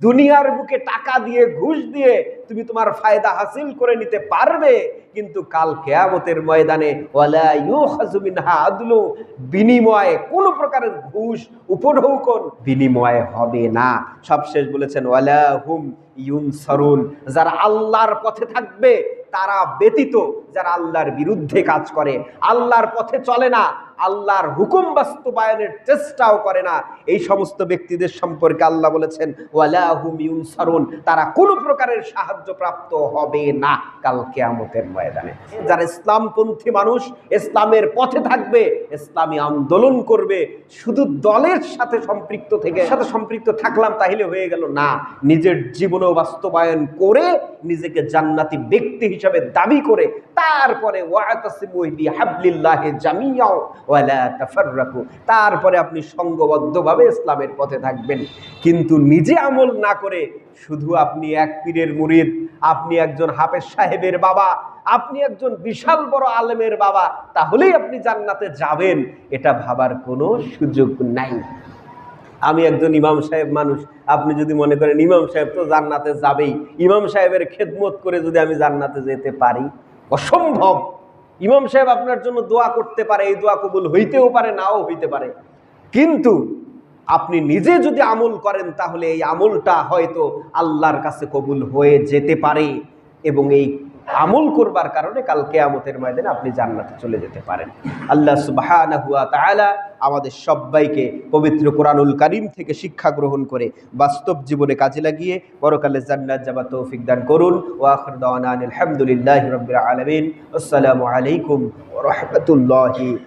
দুনিয়ার বুকে টাকা দিয়ে, ঘুষ দিয়ে তুমি তোমার ফায়দা হাসিল করে নিতে পারবে, কিন্তু কাল কেয়ামতের ময়দানে বিনিময়ে কোন প্রকারের ঘুষ, উপঢৌকন বিনিময়ে হবে না। সবশেষ বলেছেন, ওয়ালা হুম ইউনসারুন, যারা আল্লাহর পথে থাকবে, তারা ব্যতীত যারা আল্লাহর বিরুদ্ধে কাজ করে। আল্লাহর পথে চলে না, আল্লাহর হুকুম বাস্তবায়নের চেষ্টাও করে না। এই সমস্ত ব্যক্তিদের সম্পর্কে আল্লাহ বলেছেন ওয়ালাহুম ইউনসারুন তারা কোনো প্রকারের সাহায্য প্রাপ্ত হবে না কাল কেয়ামতের ময়দানে। যারা ইসলামপন্থী মানুষ, ইসলামের পথে থাকবে, ইসলামী আন্দোলন করবে, শুধু দলের সাথে সম্পৃক্ত থেকে সাথে সম্পৃক্ত থাকলাম তাহলে হয়ে গেল না। নিজের জীবনেও বাস্তবায়ন করে নিজেকে জান্নাতি ব্যক্তি হিসাবে দাবি করে, তারপরে তারপরে আপনি সংঘবদ্ধভাবে ইসলামের পথে থাকবেন। কিন্তু নিজে আমল না করে শুধু আপনি এক পীরের মুরিদ, আপনি একজন হাফেজ সাহেবের বাবা, আপনি একজন বিশাল বড় আলেমের বাবা, তাহলেই আপনি জান্নাতে যাবেন। এটা ভাবার কোনো সুযোগ নাই। আমি একজন ইমাম সাহেব মানুষ, আপনি যদি মনে করেন ইমাম সাহেব তো জান্নাতে যাবেই, ইমাম সাহেবের খেদমত করে যদি আমি জান্নাতে যেতে পারি, অসম্ভব। ইমাম সাহেব আপনার জন্য দোয়া করতে পারে, এই দোয়া কবুল হইতেও পারে, নাও হইতে পারে। কিন্তু আপনি নিজে যদি আমল করেন, তাহলে এই আমলটা হয়তো আল্লাহর কাছে কবুল হয়ে যেতে পারে এবং এই আমল করবার কারণে কাল কেয়ামতের ময়দানে আপনি জান্নাতে চলে যেতে পারেন। আল্লাহ ওয়া আমাদের সবাইকে পবিত্র কোরআনুল কারীম থেকে শিক্ষা গ্রহণ করে বাস্তব জীবনে কাজে লাগিয়ে পরকালে জান্নাত যাবা তৌফিক দান করুন। ওয়া আখির আলহামদুলিল্লাহি রাব্বিল আলামিন। আসসালামু আলাইকুম রাহমাতুল্লাহি